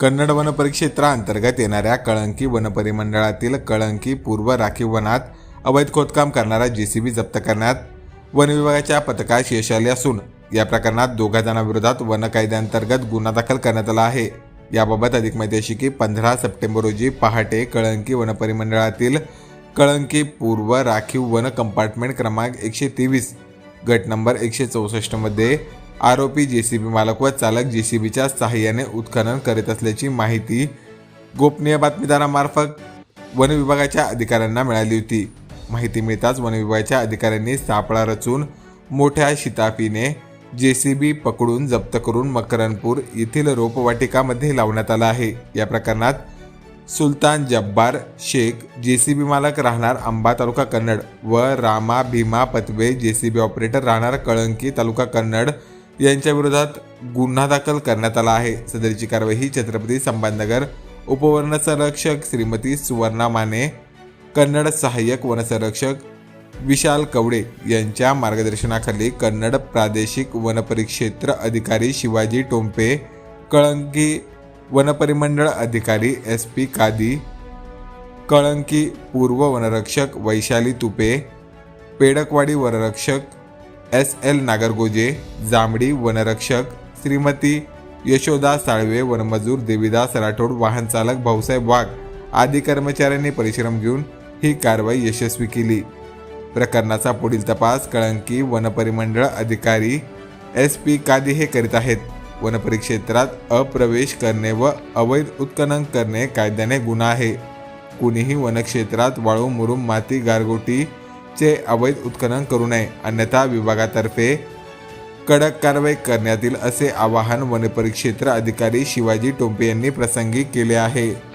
कन्नड वनपरिक्षेत्राअंतर्गत येणाऱ्या कळंकी वनपरिमंडळातील कळंकी पूर्व राखीव वनात अवैध खोदकाम करणारा जेसीबी जप्त करण्यात वन विभागाच्या पथकास यश आले असून या प्रकरणात दोघा जणांविरोधात वन कायद्याअंतर्गत गुन्हा दाखल करण्यात आला आहे. याबाबत अधिक माहिती अशी की पंधरा सप्टेंबर रोजी पहाटे कळंकी वनपरिमंडळातील कळंकी पूर्व राखीव वन कंपार्टमेंट क्रमांक एकशे तेवीस गट नंबर एकशे चौसष्टमध्ये आरोपी जेसीबी मालक व चालक जेसीबीच्या सहाय्याने उत्खनन करीत असल्याची माहिती गोपनीय बातमीदारामार्फत वन विभागाच्या अधिकाऱ्यांना मिळाली होती. माहिती मिळताच वन विभागाच्या अधिकाऱ्यांनी सापळा रचून मोठ्या शिताफीने जेसीबी पकडून जप्त करून मकरनपूर येथील रोपवाटिकामध्ये लावण्यात आला आहे. या प्रकरणात सुलतान जब्बार शेख जेसीबी मालक राहणार अंबा तालुका कन्नड व रामा भीमा पतवे जेसीबी ऑपरेटर राहणार कळंकी तालुका कन्नड यांच्या विरोधात गुन्हा दाखल करण्यात आला आहे. सदरची कारवाई ही छत्रपती संभाजीनगर उपवन संरक्षक श्रीमती सुवर्णा माने कन्नड सहाय्यक वनसंरक्षक विशाल कवडे यांच्या मार्गदर्शनाखाली कन्नड प्रादेशिक वनपरिक्षेत्र अधिकारी शिवाजी टोंपे कळंकी वनपरिमंडळ अधिकारी एस पी कादी कळंकी पूर्व वनरक्षक वैशाली तुपे पेडकवाडी वनरक्षक एस एल नागरगोजे जांभडी वनरक्षक श्रीमती यशोदा साळवे वनमजूर देवीदास राठोड वाहनचालक भाऊसाहेब वाघ आदी कर्मचाऱ्यांनी परिश्रम घेऊन ही कारवाई यशस्वी केली. प्रकरणाचा पुढील तपास कळंकी वनपरिमंडळ अधिकारी एस पी कादी हे करीत आहेत. वनपरिक्षेत्रात अप्रवेश करणे व अवैध उत्खनन करणे कायद्याने गुन्हा आहे. कुणीही वनक्षेत्रात वाळू मुरुम माती गारगोटी चे अवैध उत्खनन करू नये. अन्यथा विभागातर्फे कडक कारवाई करण्यात येईल असे आवाहन वनपरिक्षेत्र अधिकारी शिवाजी टोंपे यांनी प्रसंगी केले आहे.